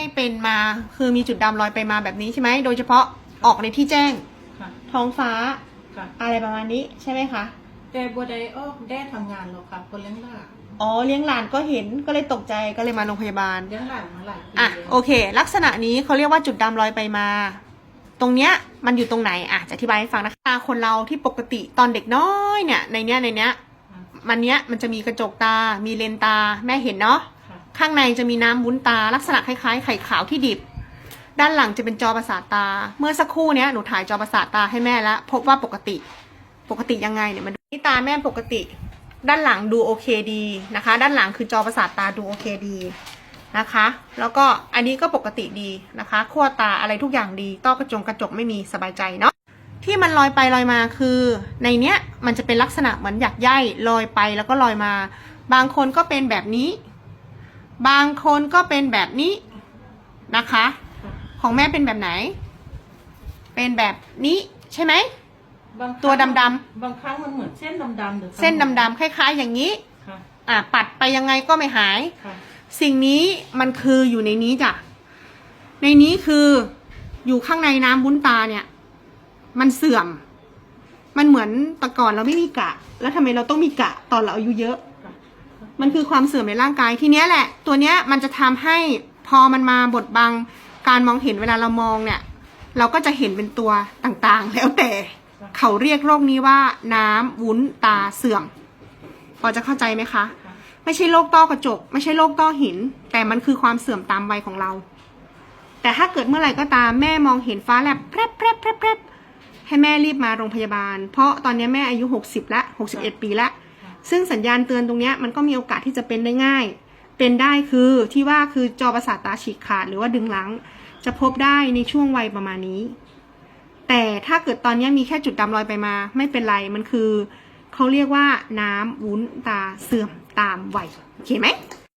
ให้เป็นมาคือมีจุดดำลอยไปมาแบบนี้ใช่ไหมโดยเฉพาะออกในที่แจ้ง ค่ะท้องฟ้าค่ะอะไรประมาณนี้ใช่ไหมคะแต่บัวใดออกได้ทำงานหรอกค่ะคนเลี้ยงหลานอ๋อเลี้ยงหลานก็เห็นก็เลยตกใจก็เลยมาโรงพยาบาล เลี้ยงหลานมาหลายปีอะแล้วโอเค ลักษณะนี้เขาเรียกว่าจุดดำลอยไปมา ตรงเนี้ยมันอยู่ตรงไหนอะจะอธิบายให้ฟังนะคะตาคนเราที่ปกติตอนเด็กน้อยเนี่ยในเนี้ยในเนี้ยค่ะมันเนี้ยมันจะมีกระจกตา มีเลนตาแม่เห็นเนาะค่ะ ข้างในจะมีน้ำวุ้นตา ลักษณะคล้ายๆ ไข่ขาวที่ดิบ ด้านหลังจะเป็นจอประสาทตา เมื่อสักครู่เนี้ยหนูถ่ายจอประสาทตาให้แม่แล้ว พบว่าปกติ ปกติยังไงเนี่ยมันที่ตาแม่ปกติ ด้านหลังดูโอเคดีนะคะ ด้านหลังคือจอประสาทตาดูโอเคดีนะคะ แล้วก็อันนี้ก็ปกติดีนะคะขั้วตาอะไรทุกอย่างดี ต้อกระจงกระจกไม่มีสบายใจเนาะที่มันลอยไปลอยมาคือ ในเนี้ยมันจะเป็นลักษณะเหมือนหยักใยลอยไปแล้วก็ลอยมา บางคนก็เป็นแบบนี้ บางคนก็เป็นแบบนี้นะคะค่ะของแม่เป็นแบบไหน เป็นแบบนี้ใช่ไหม บางครั้งตัวดำ บางครั้งมันเหมือนเส้นดำๆหรือเส้นดำๆคล้ายๆ อย่างนี้ค่ะอะปัดไปยังไงก็ไม่หาย ค่ะสิ่งนี้มันคืออยู่ในนี้จ้ะ ในนี้คืออยู่ข้างในน้ำวุ้นตาเนี่ย มันเสื่อม มันเหมือนแต่ก่อนเราไม่มีกะ แล้วทำไมเราต้องมีกะตอนเราอายุเยอะค่ะ มันคือความเสื่อมในร่างกายทีเนี้ยแหละ ตัวเนี้ยมันจะทำให้พอมันมาบดบังการมองเห็นเวลาเรามองเนี่ย เราก็จะเห็นเป็นตัวต่างๆ แล้วแต่เขาเรียกโรคนี้ว่าน้ำวุ้นตาเสื่อมพอจะเข้าใจไหมคะ ไม่ใช่โรคต้อกระจก ไม่ใช่โรคต้อหิน แต่มันคือความเสื่อมตามวัยของเรา แต่ถ้าเกิดเมื่อไหร่ก็ตามแม่มองเห็นฟ้าแลบแพรบแพรบแพรบให้แม่รีบมาโรงพยาบาล เพราะตอนนี้แม่อายุ 60ละ61 ปีละ ซึ่งสัญญาณเตือนตรงนี้มันก็มีโอกาสที่จะเป็นได้ง่าย เป็นได้คือที่ว่าคือจอประสาทตาฉีกขาดหรือว่าดึงหลัง จะพบได้ในช่วงวัยประมาณนี้ แต่ถ้าเกิดตอนนี้มีแค่จุดดำรอยไปมา ไม่เป็นไรมันคือเขาเรียกว่าน้ำวุ้นตาเสื่อมตามวัยโอเคไหม